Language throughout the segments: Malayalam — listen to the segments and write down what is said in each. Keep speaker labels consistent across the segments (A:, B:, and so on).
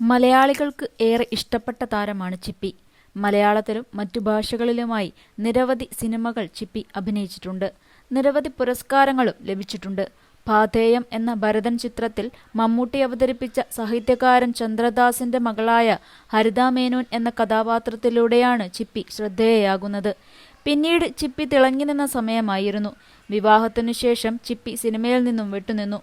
A: മലയാളികൾക്ക് ഏറെ ഇഷ്ടപ്പെട്ട താരമാണ് ചിപ്പി. മലയാളത്തിലും മറ്റു ഭാഷകളിലുമായി നിരവധി സിനിമകൾ ചിപ്പി അഭിനയിച്ചിട്ടുണ്ട്. നിരവധി പുരസ്കാരങ്ങളും ലഭിച്ചിട്ടുണ്ട്. പാതേയം എന്ന ഭരതൻ ചിത്രത്തിൽ മമ്മൂട്ടി അവതരിപ്പിച്ച സാഹിത്യകാരൻ ചന്ദ്രദാസിന്റെ മകളായ ഹരിത മേനോൻ എന്ന കഥാപാത്രത്തിലൂടെയാണ് ചിപ്പി ശ്രദ്ധേയയാകുന്നത്. പിന്നീട് ചിപ്പി തിളങ്ങി നിന്ന സമയമായിരുന്നു. വിവാഹത്തിനു ശേഷം ചിപ്പി സിനിമയിൽ നിന്നും വിട്ടുനിന്നു.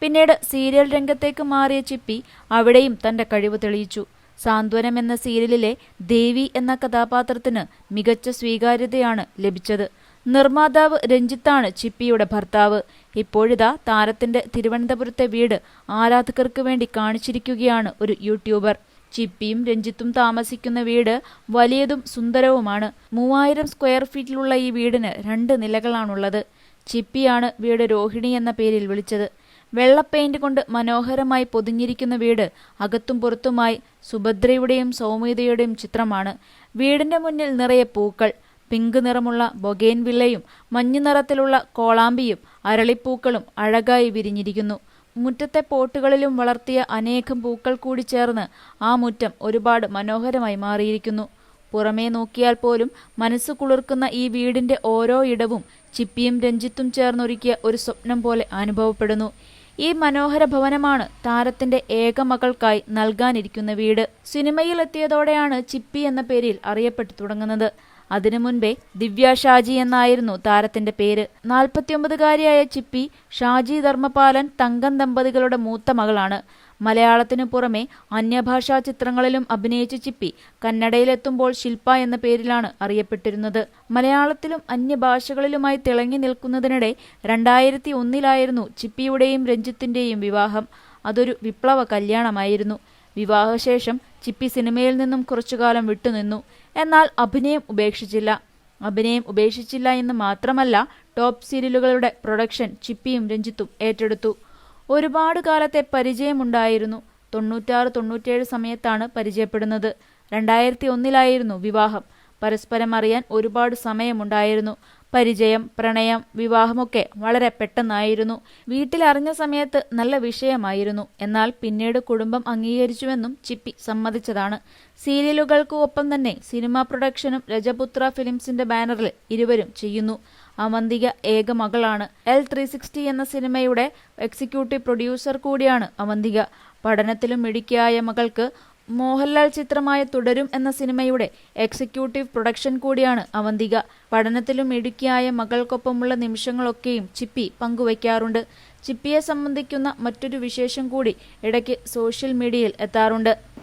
A: പിന്നീട് സീരിയൽ രംഗത്തേക്ക് മാറിയ ചിപ്പി അവിടെയും തന്റെ കഴിവ് തെളിയിച്ചു. സാന്ത്വനം എന്ന സീരിയലിലെ ദേവി എന്ന കഥാപാത്രത്തിന് മികച്ച സ്വീകാര്യതയാണ് ലഭിച്ചത്. നിർമ്മാതാവ് രഞ്ജിത്താണ് ചിപ്പിയുടെ ഭർത്താവ്. ഇപ്പോഴിതാ താരത്തിന്റെ തിരുവനന്തപുരത്തെ വീട് ആരാധകർക്ക് വേണ്ടി കാണിച്ചിരിക്കുകയാണ് ഒരു യൂട്യൂബർ. ചിപ്പിയും രഞ്ജിത്തും താമസിക്കുന്ന വീട് വലിയതും സുന്ദരവുമാണ്. മൂവായിരം സ്ക്വയർ ഫീറ്റിലുള്ള ഈ വീടിന് രണ്ട് നിലകളാണുള്ളത്. ചിപ്പിയാണ് വീട് രോഹിണി എന്ന പേരിൽ വിളിച്ചത്. വെള്ള പെയിന്റ് കൊണ്ട് മനോഹരമായി പൊതിഞ്ഞിരിക്കുന്ന വീട് അകത്തും പുറത്തുമായി സുഭദ്രയുടെയും സൗമ്യതയുടെയും ചിത്രമാണ്. വീടിന്റെ മുന്നിൽ നിറയെ പൂക്കൾ പിങ്ക് നിറമുള്ള ബൊഗേൻ വില്ലയും മഞ്ഞു നിറത്തിലുള്ള കോളാമ്പിയും അരളിപ്പൂക്കളും അഴകായി വിരിഞ്ഞിരിക്കുന്നു. മുറ്റത്തെ പോട്ടുകളിലും വളർത്തിയ അനേകം പൂക്കൾ കൂടി ചേർന്ന് ആ മുറ്റം ഒരുപാട് മനോഹരമായി മാറിയിരിക്കുന്നു. പുറമേ നോക്കിയാൽ പോലും മനസ്സ് കുളിർക്കുന്ന ഈ വീടിന്റെ ഓരോ ഇടവും ചിപ്പിയും രഞ്ജിത്തും ചേർന്നൊരുക്കിയ ഒരു സ്വപ്നം പോലെ അനുഭവപ്പെടുന്നു. ഈ മനോഹര ഭവനമാണ് താരത്തിന്റെ ഏക മകൾക്കായി നൽകാനിരിക്കുന്ന വീട്. സിനിമയിൽ എത്തിയതോടെയാണ് ചിപ്പി എന്ന പേരിൽ അറിയപ്പെട്ടു തുടങ്ങുന്നത്. അതിനു മുൻപേ ദിവ്യ ഷാജി എന്നായിരുന്നു താരത്തിന്റെ പേര്. നാൽപ്പത്തിയൊമ്പതുകാരിയായ ചിപ്പി ഷാജി ധർമ്മപാലൻ തങ്കം ദമ്പതികളുടെ മൂത്ത മകളാണ്. മലയാളത്തിനു പുറമെ അന്യഭാഷാ ചിത്രങ്ങളിലും അഭിനയിച്ച ചിപ്പി കന്നഡയിലെത്തുമ്പോൾ ശില്പ എന്ന പേരിലാണ് അറിയപ്പെട്ടിരുന്നത്. മലയാളത്തിലും അന്യഭാഷകളിലുമായി തിളങ്ങി നിൽക്കുന്നതിനിടെ രണ്ടായിരത്തി ഒന്നിലായിരുന്നു ചിപ്പിയുടെയും രഞ്ജിത്തിന്റെയും വിവാഹം. അതൊരു വിപ്ലവ കല്യാണമായിരുന്നു. വിവാഹശേഷം ചിപ്പി സിനിമയിൽ നിന്നും കുറച്ചുകാലം വിട്ടുനിന്നു. എന്നാൽ അഭിനയം ഉപേക്ഷിച്ചില്ല. അഭിനയം ഉപേക്ഷിച്ചില്ല എന്ന് മാത്രമല്ല ടോപ്പ് സീരിയലുകളുടെ പ്രൊഡക്ഷൻ ചിപ്പിയും രഞ്ജിത്തും ഏറ്റെടുത്തു. ഒരുപാട് കാലത്തെ പരിചയമുണ്ടായിരുന്നു. തൊണ്ണൂറ്റാറ് തൊണ്ണൂറ്റേഴ് സമയത്താണ് പരിചയപ്പെടുന്നത്. രണ്ടായിരത്തി ഒന്നിലായിരുന്നു വിവാഹം. പരസ്പരം അറിയാൻ ഒരുപാട് സമയമുണ്ടായിരുന്നു. പരിചയം പ്രണയം വിവാഹമൊക്കെ വളരെ പെട്ടെന്നായിരുന്നു. വീട്ടിലറിഞ്ഞ സമയത്ത് നല്ല വിഷയമായിരുന്നു. എന്നാൽ പിന്നീട് കുടുംബം അംഗീകരിച്ചുവെന്നും ചിപ്പി സമ്മതിച്ചതാണ്. സീരിയലുകൾക്ക് ഒപ്പം തന്നെ സിനിമാ പ്രൊഡക്ഷനും രജപുത്ര ഫിലിംസിന്റെ ബാനറിൽ ഇരുവരും ചെയ്യുന്നു. അവന്തിക ഏക മകളാണ്. എൽ ത്രീ സിക്സ്റ്റി എന്ന സിനിമയുടെ എക്സിക്യൂട്ടീവ് പ്രൊഡ്യൂസർ കൂടിയാണ് അവന്തിക പഠനത്തിലും മിടുക്കിയായ മകൾക്ക് മോഹൻലാൽ ചിത്രമായ തുടരും എന്ന സിനിമയുടെ എക്സിക്യൂട്ടീവ് പ്രൊഡക്ഷൻ കൂടിയാണ് അവന്തിക പഠനത്തിലും ഇടുക്കിയായ മകൾക്കൊപ്പമുള്ള നിമിഷങ്ങളൊക്കെയും ചിപ്പി പങ്കുവയ്ക്കാറുണ്ട്. ചിപ്പിയെ സംബന്ധിക്കുന്ന മറ്റൊരു വിശേഷം കൂടി ഇടയ്ക്ക് സോഷ്യൽ മീഡിയയിൽ എത്താറുണ്ട്.